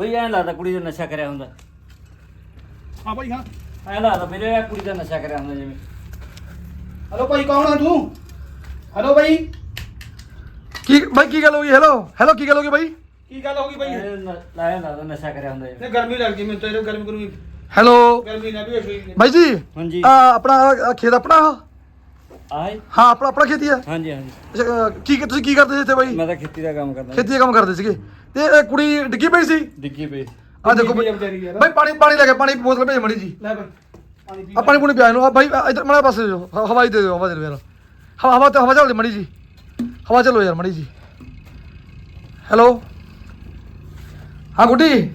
ਬਈ ਐਂ ਲੱਗਦਾ ਕੁੜੀ ਦਾ ਨਸ਼ਾ ਕਰਿਆ ਹੁੰਦਾ। ਹਾਂ ਭਾਈ ਹਾਂ। ਐਂ ਲੱਗਦਾ ਵੀਰੇ ਇਹ ਕੁੜੀ ਦਾ ਨਸ਼ਾ ਕਰਿਆ ਹੁੰਦਾ ਜਿਵੇਂ। ਹਲੋ ਭਾਈ ਕੌਣ ਆ ਤੂੰ? ਹਲੋ ਭਾਈ ਕੀ ਬਾਈ ਕੀ ਗੱਲ ਹੋ ਗਈ? ਹੈਲੋ ਹੈਲੋ ਕੀ ਗੱਲ ਹੋ ਗਈ ਬਾਈ? ਕੀ ਗੱਲ ਹੋ ਗਈ ਭਾਈ ਐਂ ਨ- ਲੱਗਦਾ ਨਸ਼ਾ ਕਰਿਆ ਹੁੰਦਾ ਜਿਵੇਂ। ਤੇ ਗਰਮੀ ਲੱਗਦੀ ਮੈਨੂੰ ਤਾਂ ਗਰਮੀ ਗਰਮੀ ਹੈਲੋ। ਗਰਮੀ ਨਾ ਵੀ ਹੋਈ। ਬਾਈ ਜੀ ਹਾਂਜੀ। ਆ ਆਪਣਾ ਆਹ ਖੇਤ ਆਪਣਾ ਆਹ? ਆਏ? ਹਾਂ ਆਪਣਾ ਆਪਣਾ ਖੇਤੀ ਹੈ? ਹਾਂਜੀ ਹਾਂਜੀ। ਅੱਛਾ, ਅਹ, ਕੀ ਤੁਸੀਂ ਕੀ ਕਰਦੇ ਸੀ ਇੱਥੇ ਬਾਈ? ਮੈਂ ਤਾਂ ਖੇਤੀ ਦਾ ਕੰਮ ਕਰਦਾ ਖੇਤੀ ਦਾ ਕੰਮ ਕਰਦੇ ਸੀਗੇ। ਤੇ ਇਹ ਕੁੜੀ ਡਿੱਗੀ ਪਈ ਸੀ? ਡਿੱਗੀ ਪਈ। ਆ ਦੇਖੋ ਬਾਈ। ਵਿਚਾਰੀ ਯਾਰ। ਬਾਈ ਪਾਣੀ ਪਾਣੀ ਲੈ ਕੇ ਪਾਣੀ ਬੋਤਲ ਭੇਜ ਮੜੀ ਜੀ। ਲੈ ਭਾਈ ਪਾਣੀ ਪੀ ਆ ਪਾਣੀ ਪੂਣੀ ਪਿਆ ਇਹਨੂੰ ਆ ਬਾਈ ਆ ਇੱਧਰ ਮੜਾ ਪਾਸੇ ਹ- ਹਵਾ ਹੀ ਦੇ ਦਿਓ ਹਵਾ ਦੇ ਦਿਓ ਯਾਰ। ਹਵਾ ਹਵਾ ਤੇ ਹਵਾ ਚੱਲਦੀ ਮੜੀ ਜੀ। ਹਵਾ ਚੱਲੋ ਯਾਰ ਮੜੀ ਜੀ। ਹੈਲੋ? ਹਾਂ ਗੁੱਡੀ?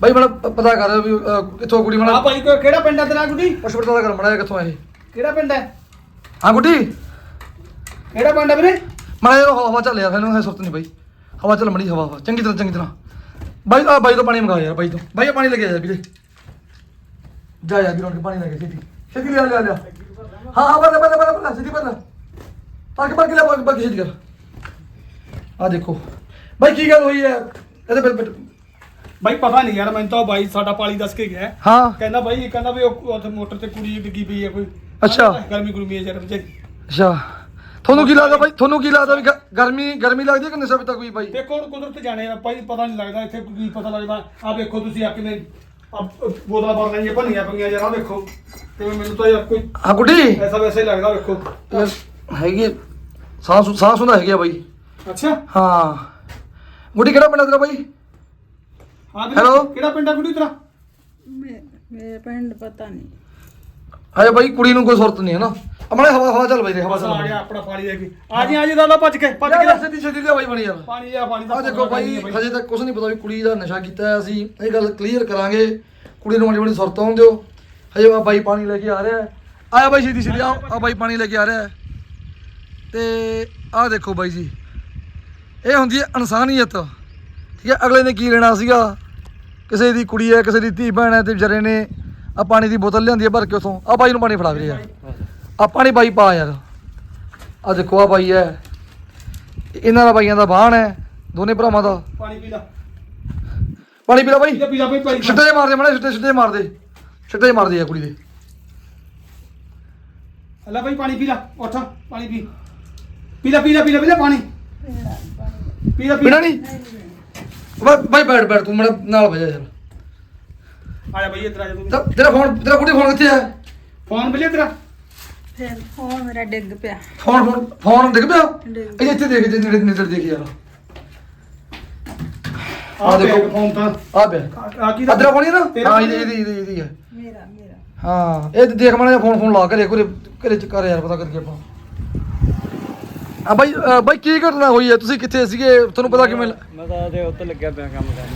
ਬਾਈ ਮੜਾ ਪਤਾ ਕਰ ਵੀ ਅਹ, ਕਿੱਥੋਂ ਕੁੜੀ ਆ ਮੜਾ ਭਾਈ ਕੋ- ਕਿਹੜਾ ਪਿੰਡ ਆ ਤੇਰਾ ਗੁੱਡੀ? ਪੁੱਛ ਪਤਾ ਕਰ ਮੜਾ ਕਿੱਥੋਂ ਇਹ। ਕਿਹੜਾ ਪਿੰਡ ਹੈ? ਹਾਂ ਗੁੱਡੀ। ਕਿਹੜਾ ਪਿੰਡ ਵੀਰੇ? ਮੜਾ ਯਾਰ ਹਵਾ ਚੱਲ ਯਾਰ ਇਹਨੂੰ ਹੈ ਸੁਰਤ ਨਹੀਂ ਬਾਈ। ਹਵਾ ਚੱਲ ਮੜੀ ਹਵਾ ਹਵਾ। ਚੰਗੀ ਤਰ੍ਹਾਂ ਚੰਗੀ ਤਰ੍ਹਾਂ। ਬਾਈ ਆ ਬਾਈ ਤੋਂ ਪਾਣੀ ਮੰਗਾ ਯਾਰ ਬਾਈ ਤੋਂ। ਬਾਈ ਆ ਪਾਣੀ ਲੈ ਕੇ ਆ ਜਾ ਵੀਰੇ। ਜਾ ਜਾ ਵੀਰੋਂ ਕੇ ਪਾਣੀ ਲੈ ਕੇ ਛੇਤੀ ਛੇਤੀ ਲਿਆ ਲਿਆ ਲਿਆ ਹਾਂ ਹਾਂ ਬੱਲੇ ਬੱਲੇ ਬੱਲੇ ਛੇਤੀ ਬੱਲੇ ਪੱਕ ਪੱਕ ਲੈ ਪੱਕ ਪੱਕ ਛੇਤੀ ਕਰ। ਆ ਦੇਖੋ। ਬਾਈ ਕੀ ਗੱਲ ਹੋਈ ਹੈ ਇਹਦੇ ਬਿਲ ਬਿਲ ਭਾਈ ਪਤਾ ਨਹੀਂ ਯਾਰ ਮੈਨੂੰ ਤਾਂ ਬਾਈ ਸਾਡਾ ਪਾਲੀ ਦੱਸ ਕੇ ਗਿਆ। ਹਾਂ। ਕਹਿੰਦਾ ਬਾਈ ਇਹ ਕਹਿੰਦਾ ਵੀ ਉਹ ਉੱਥੇ ਮੋਟਰ ਤੇ ਕੁੜੀ ਡਿੱਗੀ ਪਈ ਹੈ ਕੋਈ। ਅੱਛਾ। ਗਰਮੀ ਗੁਰਮੀ ਹੈ ਯਾਰ ਅੱਛਾ। ਤੁਹਾਨੂੰ ਕੀ ਲੱਗਦਾ ਬਾਈ ਤੁਹਾਨੂੰ ਕੀ ਲੱਗਦਾ ਵੀ ਗ- ਗਰਮੀ ਗਰਮੀ ਲੱਗਦੀ ਹੈ ਕਿ ਨਸ਼ਾ ਪੀਤਾ ਕੋਈ ਬਾਈ ਦੇਖੋ ਹੁਣ ਕੁਦਰਤ ਜਾਣੇ ਆ ਭਾਈ ਪਤਾ ਨਹੀਂ ਲੱਗਦਾ ਇੱਥੇ ਕੀ ਪਤਾ ਲੱਗਦਾ। ਆ ਵੇਖੋ ਤੁਸੀਂ ਆ ਕਿਵੇਂ ਆ ਬੋਤਲਾਂ ਲਈਆਂ ਭੰਨੀਆਂ ਪਈਆਂ ਯਾਰ ਆ ਵੇਖੋ। ਕਿਵੇਂ ਮੈਨੂੰ ਤਾਂ ਯਾਰ ਕੋਈ ਹਾਂ ਗੁੱਡੀ। ਐਸਾ ਵੈਸਾ ਹੀ ਲੱਗਦਾ ਵੇਖੋ। ਯਾਰ ਹੈਗੀ ਸਾਹ ਸੁ- ਸਾਹ ਸੁਣਦਾ ਹੈਗੀ ਆ ਬਾਈ ਅੱਛਾ। ਹਾਂ। ਗੁੱਡੀ ਕਿਹੜਾ ਪਿੰਡ ਆ ਤੇਰਾ ਬਾਈ ਹਾਂ ਵੀਰੇ, Hello? ਕਿਹੜਾ ਪਿੰਡ ਆ ਕੁੜੀ ਤੇਰਾ? ਮੇ- ਮੇਰੇ ਪਿੰਡ ਪਤਾ ਨਹੀਂ। ਹਜੇ ਬਾਈ ਕੁੜੀ ਨੂੰ ਕੋਈ ਸੁਰਤ ਨਹੀਂ ਹੈ ਨਾ। ਅਮਲੇ ਹਵਾ ਹਵਾ ਚੱਲ ਬਈ ਰੇ ਹਵਾ ਬਸ ਚੱਲ ਆ ਗਿਆ ਆਪਣਾ ਪਾਣੀ ਲੈ ਕੇ। ਆ ਜੀ ਆ ਜੀ ਦਾਦਾ ਭੱਜ ਕੇ ਭੱਜ ਯਾਰ ਕੇ। ਛੇਤੀ ਛੇਤੀ ਬਾਈ ਬਣੀ ਯਾਰ। ਪਾਣੀ ਆ ਪਾਣੀ ਆ ਦੇਖੋ ਬਾਈ ਹਜੇ ਤੱਕ ਕੁਝ ਨਹੀਂ ਪਤਾ ਵੀ ਕੁੜੀ ਦਾ ਨਸ਼ਾ ਕੀਤਾ ਹੈ ਅਸੀਂ ਇਹ ਗੱਲ ਕਲੀਅਰ ਕਰਾਂਗੇ। ਕੁੜੀ ਨੂੰ ਮਾੜੀ ਮਾੜੀ ਸੁਰਤ ਆਉਣ ਦਿਓ। ਹਜੇ ਆ ਬਾਈ ਪਾਣੀ ਲੈ ਕੇ ਆ ਰਿਹਾ ਹੈ। ਆਇਆ ਬਾਈ ਛੇਤੀ ਛੇਤੀ ਆ ਆ ਬਾਈ ਪਾਣੀ ਲੈ ਕੇ ਆ ਰਿਹਾ ਹੈ। ਤੇ ਆ ਦੇਖੋ ਬਾਈ ਜੀ। ਇਹ ਹੁੰਦੀ ਹੈ ਇਨਸਾਨੀਅਤ। ਠੀਕ ਹੈ ਅਗਲੇ ਨੇ ਕੀ ਲੈਣਾ ਸੀਗਾ? ਕਿਸੇ ਦੀ ਕੁੜੀ ਹੈ ਕਿਸੇ ਦੀ ਧੀ ਭੈਣ ਹੈ ਤੇ ਵਿਚਾਰੇ ਨੇ ਆ ਪਾਣੀ ਦੀ ਬੋਤਲ ਲਿਆਂਦੀ ਹੈ ਭਰ ਕੇ ਉਥੋਂ। ਆ ਬਾਈ ਨੂੰ ਪਾਣੀ ਫੜਾ ਵੀਰੇ ਯਾਰ। ਆ ਪਾਣੀ ਬਾਈ ਪਾ ਯਾਰ। ਆ ਦੇਖੋ ਆ ਬਾਈ ਹੈ। ਇਹਨਾਂ ਦਾ ਬਾਈਆਂ ਦਾ ਬਾਣ ਹੈ। ਦੋਨੇ ਭਰਾਵਾਂ ਦਾ। ਪਾਣੀ ਪੀ ਲੈ। ਪਾਣੀ ਪੀ ਲੈ ਬਾਈ। ਪੀ ਲੈ ਭਾਈ ਛਿੱਟੇ ਜਿਹੇ ਮਾਰਦੇ ਮਾੜੇ ਛਿੱਟੇ ਛਿੱਟੇ ਜਿਹੇ ਮਾਰਦੇ ਛਿੱਟੇ ਮਾਰਦੇ ਆ ਕੁੜੀ ਦੇ। ਲੈ ਭਾਈ ਪਾਣੀ ਪੀ ਲੈ। ਉੱਠ ਪਾਣੀ ਪੀ। ਪੀ ਲੈ ਪੀ ਲੈ ਪੀ ਲੈ ਪੀ ਲੈ ਪਾਣੀ। ਪੀ ਲੈ ਪੀ ਨਹੀਂ। ਬਾਈ ਬੈਠ ਬੈਠ ਤੂੰ ਮੇਰੇ ਨਾਲ ਵਜਾ ਯਾਰ। ਆ ਜਾ ਭਾਈ ਇੱਧਰ ਆ ਜਾ ਤੂੰ। ਤਾਂ ਤੇਰਾ ਫੋਨ ਤੇਰਾ ਕੁੜੀ ਫੋਨ ਕਿੱਥੇ ਹੈ ਫੋਨ ਮਿਲਿਆ ਤੇਰਾ? ਫਿਰ ਫੋਨ ਮੇਰਾ ਡਿੱਗ ਪਿਆ। ਫੋਨ ਫੋਨ ਫੋਨ ਦਿਖ ਪਿਆ? ਡਿੱਗ ਇਹ ਇੱਥੇ ਦੇਖ ਜੇ ਨੇੜੇ ਨੇੜੇ ਦੇਖ ਯਾਰ। ਆ ਦੇਖੋ। ਦੇਖੋ ਫੋਨ ਤਾਂ। ਆ ਪਿਆ। ਆ ਕੀ ਦਾ? ਅਦਰਾ ਫੋਨ ਹੀ ਹੈ ਨਾ? ਤੇਰਾ ਹਾਂ ਇਹਦੀ ਇਹਦੀ ਇਹਦੀ- ਇਹਦੀ ਹੈ ਮੇਰਾ ਮੇਰਾ। ਹਾਂ ਇਹ ਦੇਖ ਮਾੜਾ ਫੋਨ ਫੋਨ ਲਾ ਕਰੇ ਘਰੇ ਘਰੇ ਚ ਕਰ ਯਾਰ ਪਤਾ ਕਰਕੇ ਆਪਾਂ। ਆ ਬਾਈ ਅ, ਬਾਈ ਕੀ ਘਟਨਾ ਹੋਈ ਹੈ ਤੁਸੀਂ ਕਿੱਥੇ ਸੀਗੇ? ਤੁਹਾਨੂੰ ਪਤਾ ਕਿਵੇਂ ਲ- ਮੈਂ ਤਾਂ ਉੱਤੇ ਲੱਗਿਆ ਪਿਆ ਕੰਮ ਕਰਨ।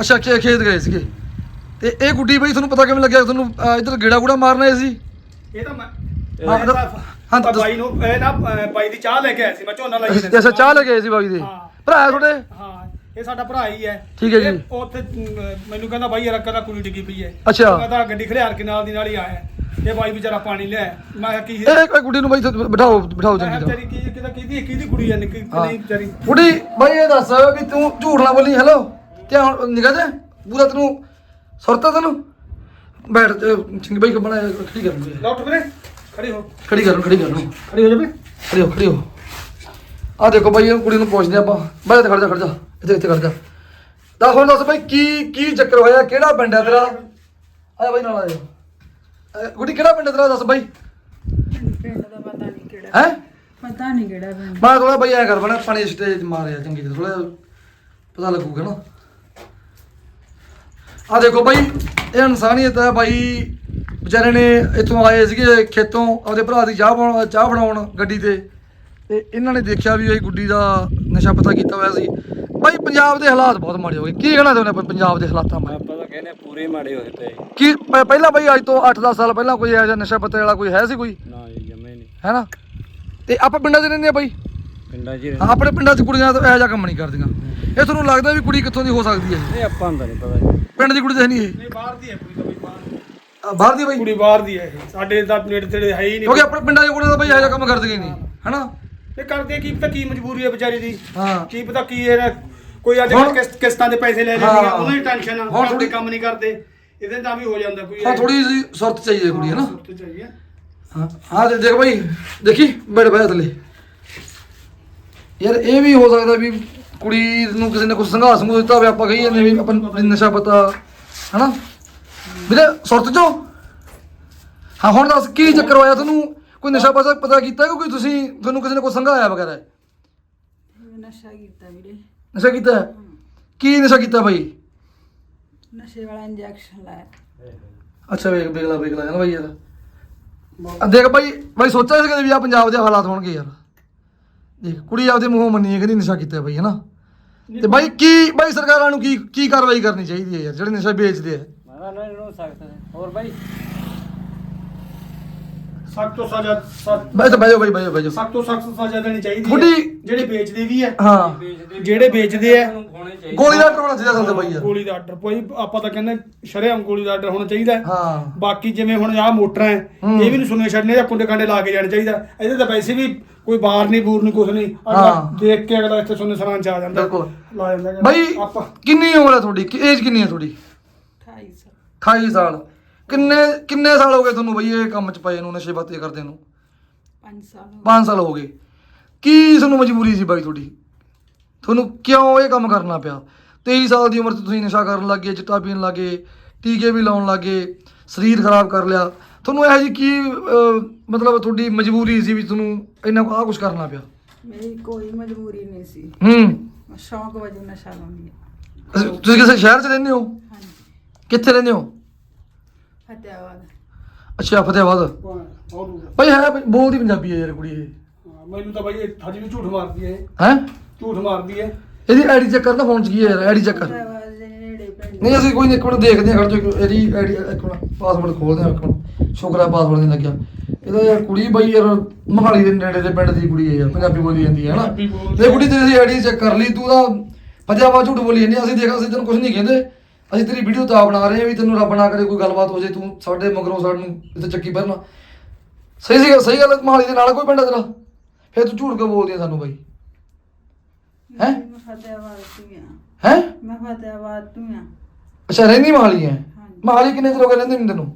ਅੱਛਾ ਖੇ ਖੇਤ ਗਏ ਸੀਗੇ। ਤੇ ਇਹ ਗੁੱਡੀ ਬਾਈ ਤੁਹਾਨੂੰ ਪਤਾ ਕਿਵੇਂ ਲੱਗਿਆ? ਤੁਹਾਨੂੰ ਅ, ਇੱਧਰ ਗੇੜਾ ਗੂੜਾ ਮਾਰਨ ਆਏ ਸੀ? ਇਹ ਤਾਂ ਮੈਂ ਹਾਂ, ਦੱਸ- ਬਾਈ ਨੂੰ ਇਹ ਨਾ ਅਹ, ਬਾਈ ਦੀ ਚਾਹ ਲੈ ਕੇ ਆਇਆ ਸੀ। ਮੈਂ ਝੋਨਾ ਲਾਈ ਜਾਂਦਾ ਅੱਛਾ ਚਾਹ ਲੈ ਗਏ ਸੀ ਬਾਈ ਦੇ? ਹਾਂ। ਭਰਾ ਤੁਹਾਡੇ? ਹਾਂ ਇਹ ਸਾਡਾ ਭਰਾ ਹੀ ਹੈ। ਠੀਕ ਹੈ ਜੀ। ਇਹ ਉੱਥੇ ਅਮ, ਮੈਨੂੰ ਕਹਿੰਦਾ ਬਾਈ ਯਾਰ ਕਹਿੰਦਾ ਕੁੜੀ ਡਿੱਗੀ ਪਈ ਹੈ। ਅੱਛਾ। ਮੈਂ ਤਾਂ ਗੱਡੀ ਖੜਿਆਰ ਕੇ ਨਾਲ ਦੀ ਨਾਲ ਹੀ ਆਇਆ ਇਹ ਬਾਈ ਵਿਚਾਰਾ ਪਾਣੀ ਲਿਆਇਆ। ਮੈਂ ਕਿਹਾ ਕੀ ਇਹ ਇਹ ਗੁੱਡੀ ਨੂੰ ਬਾਈ ਇੱਥੇ ਬਿਠਾਓ ਬਿਠਾਓ ਮੈਂ ਚੰਗੀ ਕਿਹਾ ਤਰ੍ਹਾਂ। ਵਿਚਾਰੀ ਕੀ ਕਿਹਦਾ ਕਿਹਦੀ ਕਿਹਦੀ ਕੁੜੀ ਹੈ? ਨਿੱਕੀ ਹਾਂ। ਨਹੀਂ ਵਿਚਾਰੀ? ਗੁੱਡੀ ਬਾਈ ਇਹ ਦੱਸ ਵੀ ਤੂੰ ਝੂਠ ਨਾ ਬੋਲੀ ਹੈਲੋ? ਤੇ ਹੁਣ ਨਿਗਾਹ ਤੇ ਪੂਰਾ ਤੈਨੂੰ ਸੁਰਤਾ ਤੈਨੂੰ? ਬੈਠ ਤੇ ਚੰਗੀ ਬਾਈ ਬਣਾ ਖੜੀ ਕਰ ਲੂਗੇ ਲਓ ਉੱਠ ਵੀਰੇ ਖੜੀ ਹੋ। ਖੜੀ ਕਰ ਖੜੀ ਕਰ ਲੂ। ਖੜੀ ਹੋ ਜਾ ਵੀਰੇ। ਖੜੀ ਹੋ ਖੜੀ ਹੋ। ਆ ਦੇਖੋ ਬਾਈ ਇਹ ਕੁੜੀ ਨੂੰ ਪੁੱਛਦੇ ਆਪਾਂ। ਬਾਈ ਇੱਥੇ ਖੜ ਜਾ ਖੜ ਜਾ। ਇੱਥੇ ਇੱਥੇ ਖੜ ਜਾ। ਦੱਸ ਹੁਣ ਦੱਸ ਬਾਈ ਕੀ ਕੀ ਚੱਕਰ ਹੋਇਆ? ਕਿਹੜਾ ਪਿੰਡ ਹੈ ਤੇਰਾ? ਆ ਬਾਈ ਨਾਲ ਆ ਜਾ। ਗੁੱਡੀ ਕਿਹੜਾ ਪਿੰਡ ਹੈ ਤੇਰਾ? ਦੱਸ ਬਾਈ। ਪਿੰਡ ਦਾ ਪਤਾ ਨਹੀਂ ਕਿਹੜਾ ਹੈ? ਪਤਾ ਨਹੀਂ ਕਿਹੜਾ ਪਿੰਡ। ਮੈਂ ਥੋੜਾ ਬਾਈ ਐ ਕਰ ਬਣਾ ਪਾਣੀ ਸਟੇਜ ਮਾਰਿਆ ਚੰਗੀ ਤਰ੍ਹਾਂ ਥੋੜਾ ਪਤਾ ਲੱਗੂਗਾ ਨਾ। ਆ ਦੇਖੋ ਬਾਈ ਇਹ ਇਨਸਾਨੀਅਤ ਹੈ ਬਾਈ। ਵਿਚਾਰੇ ਨੇ ਇੱਥੋਂ ਆਏ ਸੀਗੇ ਖੇਤੋਂ ਆਪਦੇ ਭਰਾ ਦੀ ਚਾਹ ਬਣਾਉਣ ਚਾਹ ਬਣਾਉਣ ਗੱਡੀ ਤੇ। ਤੇ ਇਹਨਾਂ ਨੇ ਦੇਖਿਆ ਵੀ ਇਹ ਗੁੱਡੀ ਦਾ ਨਸ਼ਾ ਪਤਾ ਕੀਤਾ ਹੋਇਆ ਸੀ। ਬਾਈ ਪੰਜਾਬ ਦੇ ਹਾਲਾਤ ਬਹੁਤ ਮਾੜੇ ਹੋ ਗਏ। ਕੀ ਕਹਿਣਾ ਆਪਾਂ ਪੰਜਾਬ ਦੇ ਹਾਲਾਤਾਂ ਬਾਰੇ? ਆਪਾਂ ਤਾਂ ਕਹਿੰਦੇ ਪੂਰੇ ਮਾੜੇ ਹੋਏ ਪਏ ਕੀ ਪਹਿਲਾਂ ਬਾਈ ਅੱਜ ਤੋਂ 8-10 ਸਾਲ ਪਹਿਲਾਂ ਕੋਈ ਇਹੋ ਜਿਹਾ ਨਸ਼ਾ ਪੱਤੇ ਵਾਲਾ ਕੋਈ ਹੈ ਸੀ ਕੋਈ? ਨਾ ਜੀ ਜਮੇ ਨਹੀਂ। ਹੈ ਨਾ? ਤੇ ਆਪਾਂ ਪਿੰਡਾਂ 'ਚ ਰਹਿੰਦੇ ਆ ਬਾਈ? ਪਿੰਡਾਂ 'ਚ ਹੀ ਹਾਂ, ਆਪਣੇ ਪਿੰਡਾਂ 'ਚ ਕੁੜੀਆਂ ਤਾਂ ਇਹੋ ਜਿਹਾ ਕੰਮ ਨਹੀਂ ਕਰਦੀਆਂ। ਇਹ ਤੁਹਾਨੂੰ ਲੱਗਦਾ ਵੀ ਕੁੜੀ ਕਿੱਥੋਂ ਦੀ ਹੋ ਸਕਦੀ ਹੈ? ਰਹਿੰਦੇ ਆਪਾਂ ਨੂੰ ਤਾਂ ਨਹੀਂ ਪਤਾ ਜੀ। ਪਿੰਡ ਦੀ ਕੁੜੀ ਤਾਂ ਹੈ ਨਹੀਂ ਇਹ। ਨਹੀਂ ਬਾਹਰ ਦੀ ਹੈ ਕੁੜੀ ਤਾਂ ਬਈ ਬਾਹਰ ਅ, ਬਾਹਰ ਦੀ ਬਾਈ? ਕੁੜੀ ਬਾਹਰ ਦੀ ਹੈ ਇਹ। ਸਾਡੇ ਤਾਂ ਨੇੜੇ ਤੇੜੇ ਹੈ ਹੀ ਨਹੀਂ। ਕਿਉਂਕਿ ਆਪਣੇ ਪਿੰਡਾਂ 'ਚ ਕੁੜੀਆਂ ਤਾਂ ਬਾਈ ਇਹੋ ਜਿਹਾ ਕੰਮ ਕਰਦੀਆਂ ਹੀ ਨਹੀਂ। ਹਨਾ? ਇਹ ਕਰਦੇ ਕੀ ਪਤਾ ਕੀ ਮਜਬੂਰੀ ਹੈ ਵਿਚਾਰੀ ਦੀ? ਹਾਂ। ਕੀ ਪਤਾ ਕੀ ਇਹ ਕੋਈ ਅੱਜ ਹੁਣ- ਕਿਸ ਕਿਸ਼ਤਾਂ ਦੇ ਪੈਸੇ ਲੈ ਹਾਂ। ਲੈਂਦੀਆਂ ਉਹਨਾਂ ਦੀ ਟੈਨਸ਼ਨ ਆ ਹੁਣ ਥੋੜੀ- ਕੰਮ ਨਹੀਂ ਕਰਦੇ। ਇਹਦੇ ਤਾਂ ਵੀ ਹੋ ਜਾਂਦਾ ਕੋਈ ਹਾਂ ਥੋੜੀ ਜਿਹੀ ਸੁਰਤ ਚਾਹੀਦੀ ਹੈ ਕੁੜੀ ਹੈ ਨਾ? ਸੁਰਤ ਚਾਹੀਏ ਹਾਂ। ਹਾਂ ਦੇ- ਦੇਖ ਭਾਈ ਦੇਖੀ ਬੈਠ ਬੈਠ ਥੱਲੇ। ਯਾਰ ਇਹ ਵੀ ਹੋ ਸਕਦਾ ਵੀ ਕੁੜੀ ਨੂੰ ਕਿਸੇ ਨੇ ਕੁਝ ਸੰਘਾ ਸੰਘੂ ਦਿੱਤਾ ਹੋਵੇ ਆਪਾਂ ਕਹੀ ਜਾਂਦੇ ਵੀ ਆਪਾਂ ਨੂੰ ਨਸ਼ਾ ਪਤਾ ਹਨਾ? ਵੀਰੇ ਸੁਰਤ ਚੋਂ? ਹਾਂ ਹੁਣ ਦੱਸ ਕੀ ਚੱਕਰ ਹੋਇਆ ਤੁਹਾਨੂੰ? ਕੋਈ ਨਸ਼ਾ ਪਤਾ ਪਤਾ ਕੀਤਾ ਕਿ ਕੋਈ ਤੁਸੀਂ ਤੁਹਾਨੂੰ ਕਿਸੇ ਨੇ ਕੋਈ ਸੰਘਾਇਆ ਵਗੈਰਾ? ਹੈ? ਨਸ਼ਾ ਕੀਤਾ ਵੀਰੇ। ਨਸ਼ਾ ਕੀਤਾ? ਹੈ? ਕੀ ਨਸ਼ਾ ਕੀਤਾ ਭਾਈ ਨਸ਼ੇ ਵਾਲਾ ਇੰਜੈਕਸ਼ਨ ਲਾਇਆ। ਅੱਛਾ ਵੇਖ ਵੇਖ ਲਾ ਵੇਖ ਲਾ ਨਾ ਭਾਈ ਯਾਰ। ਆ ਦੇਖ ਭਾਈ ਭਾਈ ਸੋਚਿਆ ਸੀ ਕਦੇ ਵੀ ਆ ਪੰਜਾਬ ਦੇ ਹਾਲਾਤ ਹੋਣਗੇ ਯਾਰ। ਦੇਖ ਕੁੜੀ ਆਪਦੇ ਮੂੰਹੋਂ ਮੰਨੀ ਹੈ ਕਿ ਨਹੀਂ ਨਸ਼ਾ ਕੀਤਾ ਭਾਈ ਹਨਾ? ਤੇ ਭਾਈ ਕੀ ਭਾਈ ਸਰਕਾਰਾਂ ਨੂੰ ਕੀ ਕੀ ਕਾਰਵਾਈ ਕਰਨੀ ਚਾਹੀਦੀ ਹੈ ਯਾਰ ਜਿਹੜੇ ਨਸ਼ਾ ਵੇਚਦੇ ਆ? ਮਾਰਾ ਨਾ ਇਹਨੂੰ ਸਕਦਾ ਹੋਰ ਬਾਈ ਸਖਤ ਤੋਂ ਸਜ਼ਾ ਸਖਤ ਬਈ ਭਾਈ ਤੋਂ ਸਜ਼ਾ ਦੇਣੀ ਚਾਹੀਦੀ ਹੈ ਜਿਹੜੇ ਵੇਚਦੇ ਵੀ ਆ ਹਾਂ। ਵੇਚਦੇ ਜਿਹੜੇ ਵੇਚਦੇ ਆ ਨੂੰ ਹੋਣੇ ਚਾਹੀਦੇ ਗੋਲੀ ਦਾ ਟਰੋਣਾ ਚਾਹੀਦਾ ਸਾਨੂੰ ਭਾਈ ਯਾਰ। ਗੋਲੀ ਦਾ ਆਰਡਰ ਕੋਈ ਆਪਾਂ ਤਾਂ ਕਹਿੰਦੇ ਸ਼ਰੇਆਮ ਗੋਲੀ ਦਾ ਆਰਡਰ ਹੋਣਾ ਚਾਹੀਦਾ ਹੈ। ਹਾਂ। ਬਾਕੀ ਜਿਵੇਂ ਹੁਣ ਆਹ ਮੋਟਰਾਂ ਹੈ ਹੂੰ। ਇਹ ਵੀ ਨਹੀਂ ਸੁਣੇ ਛੱਡਨੇ ਜਾਂ ਕੁੰਡੇ ਕਾਂਡੇ ਲਾ ਕੇ ਜਾਣਾ ਚਾਹੀਦਾ ਇਹਦੇ ਤਾਂ ਵੈਸੇ ਵੀ ਕੋਈ ਬਾਹਰ ਨਹੀਂ ਬੂਰ ਨਹੀਂ ਕੁਛ ਨਹੀਂ ਅਗਲਾ ਹਾਂ। ਦੇਖ ਕੇ ਅਗਲਾ ਇੱਥੇ ਸੁਣਨੇ ਸਰਾਂ ਚ ਆ ਜਾਂਦਾ। ਬਿਲਕੁਲ। ਲਾ ਜਾਂਦਾ। ਭਾਈ ਆਪਾਂ ਕਿੰਨੀ ਉਮਰ ਹੈ ਤੁਹਾਡੀ? ਏਜ ਕਿੰਨੀ ਹੈ ਤੁਹਾਡੀ? 28 ਸਾਲ। 28 ਸਾਲ। ਕਿੰਨੇ ਕਿੰਨੇ ਸਾਲ ਹੋ ਗਏ ਤੁਹਾਨੂੰ ਬਈ ਇਹ ਕੰਮ ਚ ਪਏ ਨੂੰ ਨਸ਼ੇ ਬਾਤੇ ਕਰਦੇ ਨੂੰ? 5 ਸਾਲ ਹੋ 5 ਸਾਲ ਹੋ ਗਏ। ਕੀ ਤੁਹਾਨੂੰ ਮਜਬੂਰੀ ਸੀ ਬਾਈ ਤੁਹਾਡੀ? ਤੁਹਾਨੂੰ ਕਿਉਂ ਇਹ ਕੰਮ ਕਰਨਾ ਪਿਆ? 23 ਸਾਲ ਦੀ ਉਮਰ 'ਚ ਤੁਸੀਂ ਨਸ਼ਾ ਕਰਨ ਲੱਗੇ ਚਿੱਟਾ ਪੀਣ ਲੱਗੇ ਟੀਕੇ ਵੀ ਲਾਉਣ ਲੱਗੇ ਸਰੀਰ ਖਰਾਬ ਕਰ ਲਿਆ। ਤੁਹਾਨੂੰ ਇਹ ਜੀ ਕੀ ਮਤਲਬ ਤੁਹਾਡੀ ਮਜਬੂਰੀ ਸੀ ਵੀ ਤੁਹਾਨੂੰ ਇੰਨਾ ਆਹ ਕੁਝ ਕਰਨਾ ਪਿਆ? ਮੇਰੀ ਕੋਈ ਮਜਬੂਰੀ ਨਹੀਂ ਸੀ। ਹੂੰ। ਸ਼ੌਂਕ ਵਜੋਂ ਨਸ਼ਾ ਲਾਉਂਦੀ ਤੁਸੀਂ ਕਿਸੇ ਸ਼ਹਿਰ 'ਚ ਰਹਿੰਦੇ ਹੋ? ਹਾਂਜੀ। ਕਿੱਥੇ ਰਹਿੰਦੇ ਹੋ? ਫਤਿਆਬਾਦ। ਅੱਛਾ ਫਤਿਆਬਾਦ। ਬਹੁਤ ਦੂਰ ਹੈ। ਭਾਈ ਬੋਲਦੀ ਪੰਜਾਬੀ ਹੈ ਯਾਰ ਕੁੜੀ ਇਹ। ਹਾਂ, ਮੈਨੂੰ ਤਾਂ ਬਾਈ ਇਹ ਹਜੇ ਵੀ ਝੂਠ ਮਾਰਦੀ ਹੈ ਇਹ। ਹੈ? ਝੂਠ ਮਾਰਦੀ ਹੈ। ਇਹਦੀ ਆਈਡੀ ਚੈੱਕ ਕਰਨਾ ਫੋਨ 'ਚ ਕੀ ਹੈ ਯਾਰ ਆਈਡੀ ਚੈੱਕ ਕਰ। ਫਤਿਆਬਾਦ ਦੇ ਨੇੜੇ ਪਿੰਡ ਨਹੀਂ ਅਸੀਂ ਕੋਈ ਨਹੀਂ ਇੱਕ ਮਿੰਟ ਦੇਖਦੇ ਹਾਂ ਖੜ ਇਹਦੀ ਆਈਡੀ ਇੱਕ ਮਿੰਟ ਪਾਸਵਰਡ ਖੋਲਦੇ ਹਾਂ ਇੱਕ ਮਿੰਟ। ਸ਼ੁਕਰ ਹੈ ਪਾਸਵਰਡ ਨਹੀਂ ਲੱਗਿਆ। ਇਹਦਾ ਯਾਰ ਕੁੜੀ ਬਾਈ ਯਾਰ ਮਹਾਲੀ ਦੇ ਨੇੜੇ ਦੇ ਪਿੰਡ ਦੀ ਕੁੜੀ ਹੈ ਯਾਰ ਪੰਜਾਬੀ ਬੋਲੀ ਜਾਂਦੀ ਹੈ ਹਨਾ? ਪੰਜਾਬੀ ਬੋਲਦੀ ਇਹ ਕੁੜੀ ਤੇਰੀ ਆਈਡੀ ਚੈੱਕ ਕਰ ਲਈ ਤੂੰ ਤਾਂ ਪੰਜਾਬਾ ਝੂਠ ਬੋਲੀ ਜਾਂਦੀ ਅਸੀਂ ਦੇਖ ਅਸੀਂ ਤੈਨੂੰ ਕੁਝ ਨਹੀਂ ਕਹਿੰਦੇ। ਅਸੀਂ ਤੇਰੀ ਵੀਡੀਓ ਤਾਂ ਬਣਾ ਰਹੇ ਹਾਂ ਵੀ ਤੈਨੂੰ ਰੱਬ ਨਾ ਕਰੇ ਕੋਈ ਗੱਲਬਾਤ ਹੋ ਜੇ ਤੂੰ ਸਾਡੇ ਮਗਰੋਂ ਸਾਨੂੰ ਇੱਥੇ ਚੱਕੀ ਪਹਿਲਾਂ ਸਹੀ ਸੀ ਸਹੀ ਗੱਲ ਮਹਾਲੀ ਦੇ ਨਾਲ ਕੋਈ ਪਿੰਡ ਤੇਰਾ? ਫਿਰ ਤੂੰ ਝੂਠ ਕਿਉਂ ਬੋਲਦੀ ਹੈ ਸਾਨੂੰ ਬਾਈ? ਹੈਂ? ਮੈਂ ਫਤਿਆਬਾਦ ਤੋਂ ਹੀ ਹਾਂ? ਮੈਂ ਫਤਿਆਬਾਦ ਤੋਂ ਹਾਂ ਅੱਛਾ ਰਹਿੰਦੀ ਮਹਾਲੀ ਹੈ। ਮਹਾਲੀ ਕਿੰਨੇ ਚਿਰ ਹੋ ਗਏ ਰਹਿੰਦੇ ਨੂੰ ਤੈਨੂੰ?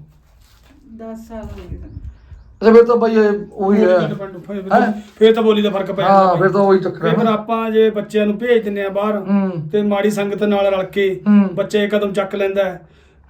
10 ਸਾਲ ਹੋ ਗਏ। ਅੱਛਾ ਫਿਰ ਤਾਂ ਬਾਈ ਇਹ ਉਹੀ ਹੈ ਫਿਰ- ਹੈਂ? ਫਿਰ ਤਾਂ ਬੋਲੀ ਦਾ ਫ਼ਰਕ ਪੈ ਹਾਂ ਜਾਂਦਾ ਫਿਰ ਤਾਂ ਉਹੀ ਚੱਕਰ ਹੈ ਫਿਰ ਨਾ। ਆਪਾਂ ਜੇ ਬੱਚਿਆਂ ਨੂੰ ਭੇਜ ਦਿੰਨੇ ਆ ਬਾਹਰ ਹੂੰ ਤੇ ਮਾੜੀ ਸੰਗਤ ਨਾਲ ਰਲ ਕੇ ਹੂੰ। ਬੱਚੇ ਕਦਮ ਚੱਕ ਲੈਂਦਾ ਹੈ।